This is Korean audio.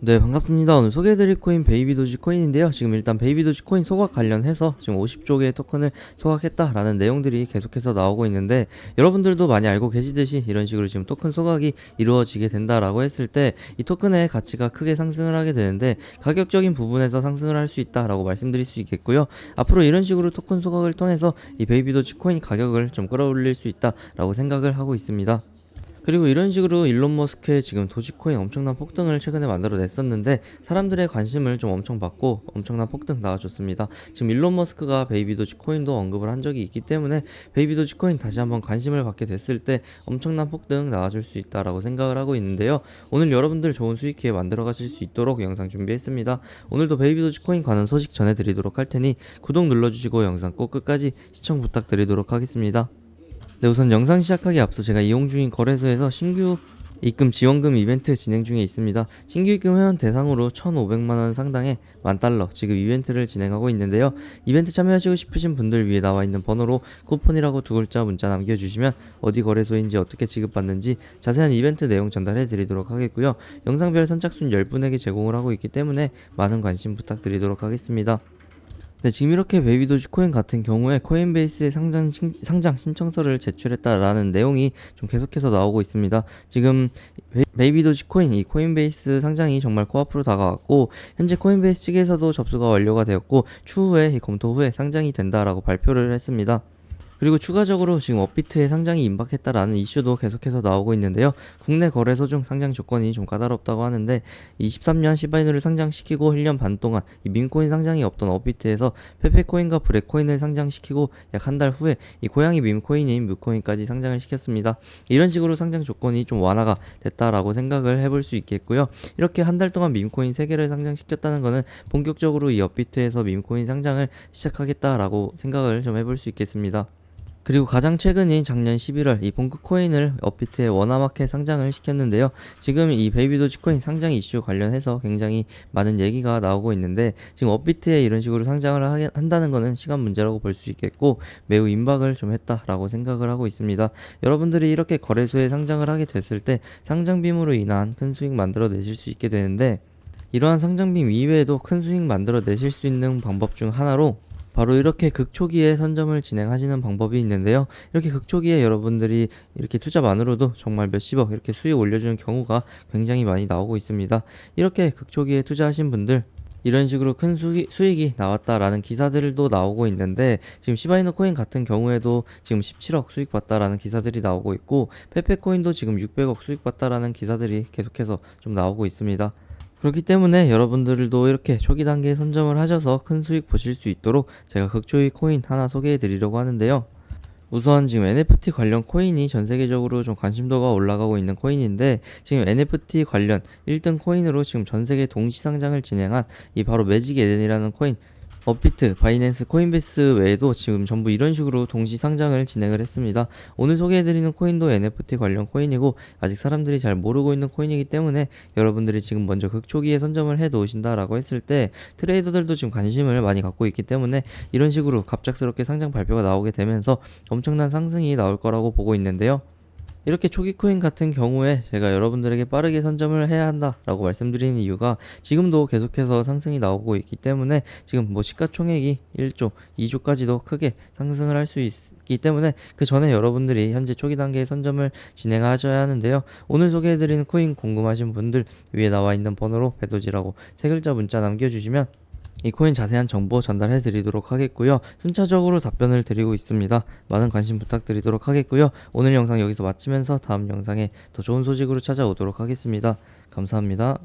네 반갑습니다. 오늘 소개해드릴 코인 베이비 도지 코인인데요. 지금 일단 베이비 도지 코인 소각 관련해서 지금 50조 개의 토큰을 소각했다라는 내용들이 계속해서 나오고 있는데 여러분들도 많이 알고 계시듯이 이런 식으로 지금 토큰 소각이 이루어지게 된다라고 했을 때 이 토큰의 가치가 크게 상승을 하게 되는데 가격적인 부분에서 상승을 할 수 있다라고 말씀드릴 수 있겠고요. 앞으로 이런 식으로 토큰 소각을 통해서 이 베이비 도지 코인 가격을 좀 끌어올릴 수 있다라고 생각을 하고 있습니다 그리고 이런 식으로 일론 머스크의 지금 도지코인 엄청난 폭등을 최근에 만들어냈었는데 사람들의 관심을 좀 엄청 받고 엄청난 폭등 나와줬습니다. 지금 일론 머스크가 베이비 도지코인도 언급을 한 적이 있기 때문에 베이비 도지코인 다시 한번 관심을 받게 됐을 때 엄청난 폭등 나와줄 수 있다라고 생각을 하고 있는데요. 오늘 여러분들 좋은 수익 기회 만들어 가실 수 있도록 영상 준비했습니다. 오늘도 베이비 도지코인 관한 소식 전해드리도록 할 테니 구독 눌러주시고 영상 꼭 끝까지 시청 부탁드리도록 하겠습니다. 네, 우선 영상 시작하기 앞서 제가 이용 중인 거래소에서 신규 입금 지원금 이벤트 진행 중에 있습니다. 신규 입금 회원 대상으로 1,500만원 상당의 만달러 지급 이벤트를 진행하고 있는데요. 이벤트 참여하시고 싶으신 분들 위에 나와 있는 번호로 쿠폰이라고 두 글자 문자 남겨주시면 어디 거래소인지 어떻게 지급받는지 자세한 이벤트 내용 전달해 드리도록 하겠고요. 영상별 선착순 10분에게 제공을 하고 있기 때문에 많은 관심 부탁드리도록 하겠습니다. 네, 지금 이렇게 베이비도지 코인 같은 경우에 코인베이스에 상장, 신, 상장 신청서를 제출했다라는 내용이 좀 계속해서 나오고 있습니다. 지금 베- 베이비도지 코인, 이 코인베이스 상장이 정말 코앞으로 다가왔고 현재 코인베이스 측에서도 접수가 완료가 되었고 추후에 이 검토 후에 상장이 된다라고 발표를 했습니다. 그리고 추가적으로 지금 업비트에 상장이 임박했다라는 이슈도 계속해서 나오고 있는데요. 국내 거래소 중 상장 조건이 좀 까다롭다고 하는데 23년 시바이누를 상장시키고 1년 반 동안 이 밈코인 상장이 없던 업비트에서 페페코인과 브레코인을 상장시키고 약 한 달 후에 이 고양이 밈코인인 뮤코인까지 상장을 시켰습니다. 이런 식으로 상장 조건이 좀 완화가 됐다라고 생각을 해볼 수 있겠고요. 이렇게 한 달 동안 밈코인 3개를 상장시켰다는 것은 본격적으로 이 업비트에서 밈코인 상장을 시작하겠다라고 생각을 좀 해볼 수 있겠습니다. 그리고 가장 최근인 작년 11월 이 본크 코인을 업비트에 원화마켓 상장을 시켰는데요. 지금 이 베이비 도지코인 상장 이슈 관련해서 굉장히 많은 얘기가 나오고 있는데 지금 업비트에 이런 식으로 상장을 하게- 한다는 것은 시간 문제라고 볼 수 있겠고 매우 임박을 좀 했다라고 생각을 하고 있습니다. 여러분들이 이렇게 거래소에 상장을 하게 됐을 때 상장빔으로 인한 큰 수익 만들어 내실 수 있게 되는데 이러한 상장빔 이외에도 큰 수익 만들어 내실 수 있는 방법 중 하나로 바로 이렇게 극초기에 선점을 진행하시는 방법이 있는데요. 이렇게 극초기에 여러분들이 이렇게 투자만으로도 정말 몇십억 이렇게 수익 올려주는 경우가 굉장히 많이 나오고 있습니다. 이렇게 극초기에 투자하신 분들 이런 식으로 큰 수익이, 수익이 나왔다라는 기사들도 나오고 있는데 지금 시바이누 코인 같은 경우에도 지금 17억 수익 봤다라는 기사들이 나오고 있고 페페 코인도 지금 600억 수익 봤다라는 기사들이 계속해서 좀 나오고 있습니다. 그렇기 때문에 여러분들도 이렇게 초기 단계에 선점을 하셔서 큰 수익 보실 수 있도록 제가 극초이 코인 하나 소개해 드리려고 하는데요. 우선 지금 NFT 관련 코인이 전 세계적으로 좀 관심도가 올라가고 있는 코인인데 지금 NFT 관련 1등 코인으로 지금 전 세계 동시 상장을 진행한 이 바로 매직 에덴이라는 코인 업비트, 바이낸스, 코인베이스 외에도 지금 전부 이런 식으로 동시 상장을 진행을 했습니다. 오늘 소개해드리는 코인도 NFT 관련 코인이고 아직 사람들이 잘 모르고 있는 코인이기 때문에 여러분들이 지금 먼저 극초기에 선점을 해 놓으신다라고 했을 때 트레이더들도 지금 관심을 많이 갖고 있기 때문에 이런 식으로 갑작스럽게 상장 발표가 나오게 되면서 엄청난 상승이 나올 거라고 보고 있는데요. 이렇게 초기 코인 같은 경우에 제가 여러분들에게 빠르게 선점을 해야 한다라고 말씀드리는 이유가 지금도 계속해서 상승이 나오고 있기 때문에 지금 뭐 시가총액이 1조, 2조까지도 크게 상승을 할 수 있기 때문에 그 전에 여러분들이 현재 초기 단계의 선점을 진행하셔야 하는데요. 오늘 소개해드리는 코인 궁금하신 분들 위에 나와 있는 번호로 배도지라고 세 글자 문자 남겨주시면 이 코인 자세한 정보 전달해 드리도록 하겠고요. 순차적으로 답변을 드리고 있습니다. 많은 관심 부탁드리도록 하겠고요. 오늘 영상 여기서 마치면서 다음 영상에 더 좋은 소식으로 찾아오도록 하겠습니다. 감사합니다.